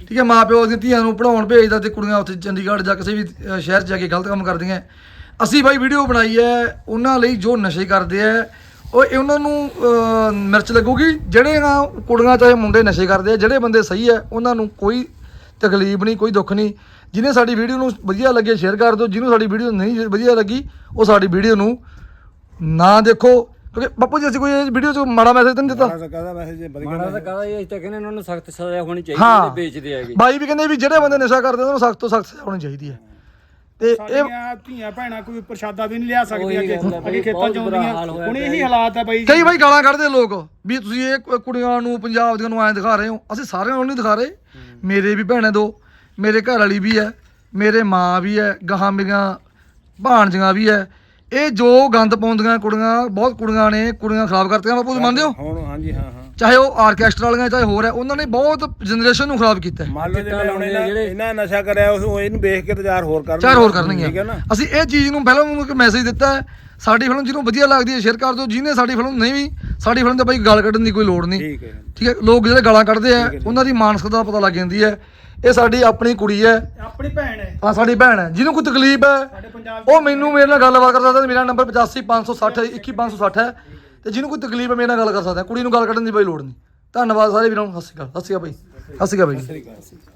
ਠੀਕ ਹੈ ਮਾਪਿਓ ਦੀਆਂ ਧੀਆਂ ਨੂੰ ਪੜਾਉਣ ਭੇਜਦਾ ਤੇ ਕੁੜੀਆਂ ਉੱਥੇ ਚੰਡੀਗੜ੍ਹ ਜਾਂ ਕਿਸੇ ਵੀ ਅ, ਸ਼ਹਿਰ 'ਚ ਜਾ ਕੇ ਗਲਤ ਕੰਮ ਕਰਦੀਆਂ। ਅਸੀਂ ਬਾਈ ਵੀਡੀਓ ਬਣਾਈ ਹੈ ਉਹਨਾਂ ਲਈ ਜੋ ਨਸ਼ੇ ਕਰਦੇ ਆ ਉਹ ਇਹ ਉਹਨਾਂ ਨੂੰ ਅ, ਮਿਰਚ ਲੱਗੂਗੀ। ਜਿਹੜੇ ਆ ਕੁੜੀਆਂ ਚਾਹੇ ਮੁੰਡੇ ਨਸ਼ੇ ਕਰਦੇ ਆ ਜਿਹੜੇ ਬੰਦੇ ਸਹੀ ਹੈ ਉਹਨਾਂ ਨੂੰ ਕੋਈ ਤਕਲੀਫ ਨਹੀਂ ਕੋਈ ਦੁੱਖ ਨਹੀਂ। ਜਿਹਨੇ ਸਾਡੀ ਵੀਡੀਓ ਨੂੰ ਵਧੀਆ ਲੱਗੇ ਸ਼ੇਅਰ ਕਰ ਦਿਓ। ਜਿਹਨੂੰ ਸਾਡੀ ਵੀਡੀਓ ਨਹੀਂ ਵਧੀਆ ਲੱਗੀ ਉਹ ਸਾਡੀ ਵੀਡੀਓ ਨੂੰ ਨਾ ਦੇਖੋ। ਕਿਉਂਕਿ ਬਾਪੂ ਜੀ ਅਸੀਂ ਕੋਈ ਇਹ ਵੀਡੀਓ 'ਚ ਮਾੜਾ ਮੈਸੇਜ ਤਾਂ ਨਹੀਂ ਦਿੱਤਾ? ਮਾੜਾ ਕਹਦਾ ਮੈਸੇਜ ਵਧੀਆ ਮਾੜਾ ਤਾਂ। ਕਹਦਾ ਇਹ ਤਾਂ ਕਹਿੰਦੇ ਇਹਨਾਂ ਨੂੰ ਸਖਤ ਸਜ਼ਾ ਹੋਣੀ ਚਾਹੀਦੀ ਹਾਂ। ਹੈ ਵੇਚਦੇ ਹੈਗੇ। ਬਾਈ ਵੀ ਕਹਿੰਦੇ ਵੀ ਜਿਹੜੇ ਬੰਦੇ ਨਸ਼ਾ ਕਰਦੇ ਉਹਨਾਂ ਨੂੰ ਸਖਤ ਤੋਂ ਸਖਤ ਸਜ਼ਾ ਹੋਣੀ ਚਾਹੀਦੀ ਹੈ। ਤੇ ਇਹ ਸਾਡੀਆਂ ਧੀਆਂ ਭੈਣਾਂ ਕੋਈ ਪ੍ਰਸ਼ਾਦਾ ਵੀ ਨਹੀਂ ਲਿਆ ਸਕਦੀਆਂ ਉਹੀ ਅੱਗੇ ਗੱਲ ਅੱਗੇ ਖੇਤਾਂ ਬਹੁਤ ਚ ਬੁਰਾ ਹਾਲ ਆਉਂਦੀਆਂ ਹੋਇਆ ਹੁਣ ਇਹੀ ਜੀ। ਹਾਲਾਤ ਹੈ ਬਾਈ ਕਈ ਬਾਈ ਗਾਲਾਂ ਕੱਢਦੇ ਲੋਕ ਵੀ ਤੁਸੀਂ ਇਹ ਕੁ- ਕੁੜੀਆਂ ਨੂੰ ਪੰਜਾਬ ਦੀਆਂ ਨੂੰ ਐਂ ਦਿਖਾ ਰਹੇ ਹੋ। ਅਸੀਂ ਸਾਰਿਆਂ ਨੂੰ ਨਹੀਂ ਦਿਖਾ ਰਹੇ। ਮੇਰੇ ਵੀ ਭੈਣਾਂ ਦੋ ਮੇਰੇ ਘਰ ਵਾਲੀ ਵੀ ਹੈ ਮੇਰੇ ਮਾਂ ਵੀ ਹੈ ਗਾਹਾਂ ਮੇਰੀਆਂ ਭਾਣਜੀਆਂ ਵੀ ਹੈ ਇਹ ਜੋ ਗੰਦ ਪਾਉਂਦੀਆਂ ਕੁੜੀਆਂ ਬਹੁਤ ਕੁੜੀਆਂ ਨੇ ਕੁੜੀਆਂ ਖਰਾਬ ਕਰਤੀਆਂ ਬਾਪੂ ਤੁਸੀਂ ਮੰਨਦੇ ਹੋ? ਹੁਣ ਹਾਂਜੀ ਹਾਂ ਹਾਂ। ਚਾਹੇ ਉਹ ਆਰਕੈਸਟਰਾ ਵਾਲੀਆਂ ਚਾਹੇ ਹੋਰ ਹੈ ਉਹਨਾਂ ਨੇ ਬਹੁਤ ਜਨਰੇਸ਼ਨ ਨੂੰ ਖਰਾਬ ਕੀਤਾ ਹੈ। ਮੰਨ ਲਓ ਜੇ ਚਿੱਟਾ ਲਾਉਣੇ ਇਹਨਾਂ ਜਿਹੜੇ- ਇਹਨਾਂ ਨਸ਼ਾ ਕਰਿਆ ਉਸ ਉਹ ਇਹਨੂੰ ਵੇਖ ਕੇ ਤੇ ਚਾਰ ਹੋਰ ਕਰਨਗੇ। ਚਾਰ ਹੋਰ ਕਰਨਗੀਆਂ। ਠੀਕ ਹੈ ਨਾ? ਅਸੀਂ ਇਹ ਚੀਜ਼ ਨੂੰ ਫਿਲਮ ਨੂੰ ਇੱਕ ਮੈਸੇਜ ਦਿੱਤਾ ਹੈ ਸਾਡੀ ਫਿਲਮ ਜਿਹਨੂੰ ਵਧੀਆ ਲੱਗਦੀ ਹੈ ਸ਼ੇਅਰ ਕਰ ਦਿਓ ਜਿਹਨੇ ਸਾਡੀ ਫਿਲਮ ਨਹੀਂ ਵੀ ਸਾਡੀ ਫਿਲਮ ਤੇ ਬਾਈ ਗਾਲ ਕੱਢਣ ਦੀ ਕੋਈ ਲੋੜ ਨਹੀਂ। ਠੀਕ ਹੈ। ਠੀਕ ਹੈ ਲੋਕ ਜਿਹੜੇ ਗਾਲਾਂ ਕੱਢਦੇ ਆ ਉਹਨਾਂ ਦੀ ਮਾਨਸਿਕਤਾ ਦਾ ਪਤਾ ਲੱਗ ਜਾਂਦੀ ਹੈ। ਇਹ ਸਾਡੀ ਆਪਣੀ ਕੁੜੀ ਹੈ। ਆਪਣੀ ਭੈਣ ਹੈ। ਆ ਸਾਡੀ ਭੈਣ ਹੈ। ਜਿਹਨੂੰ ਕੋਈ ਤਕਲੀਫ ਹੈ ਸਾਡੇ ਪੰਜਾਬ ਉਹ ਮੈਨੂੰ ਮੇਰੇ ਨਾਲ ਗੱਲਬਾਤ ਕਰ ਸਕਦਾ ਮੇਰਾ ਨੰਬਰ 85560 21560 ਹੈ। ਤੇ ਜਿਹਨੂੰ ਕੋਈ ਤਕਲੀਫ ਹੈ ਮੇਰੇ ਨਾਲ ਗੱਲ ਕਰ ਸਕਦਾ, ਕੁੜੀ ਨੂੰ ਗੱਲ ਕੱਢਣ ਦੀ ਬਾਈ ਲੋੜ ਨਹੀਂ। ਧੰਨਵਾਦ ਸਾਰੇ ਵੀਰਾਂ ਨੂੰ, ਸਤਿ ਸ਼੍ਰੀ ਅਕਾਲ, ਸਤਿ ਸ਼੍ਰੀ ਅਕਾਲ ਬਾਈ ਸਤਿ ਸ਼੍ਰੀ ਅਕਾਲ ਬਾਈ ਠੀਕ ਹੈ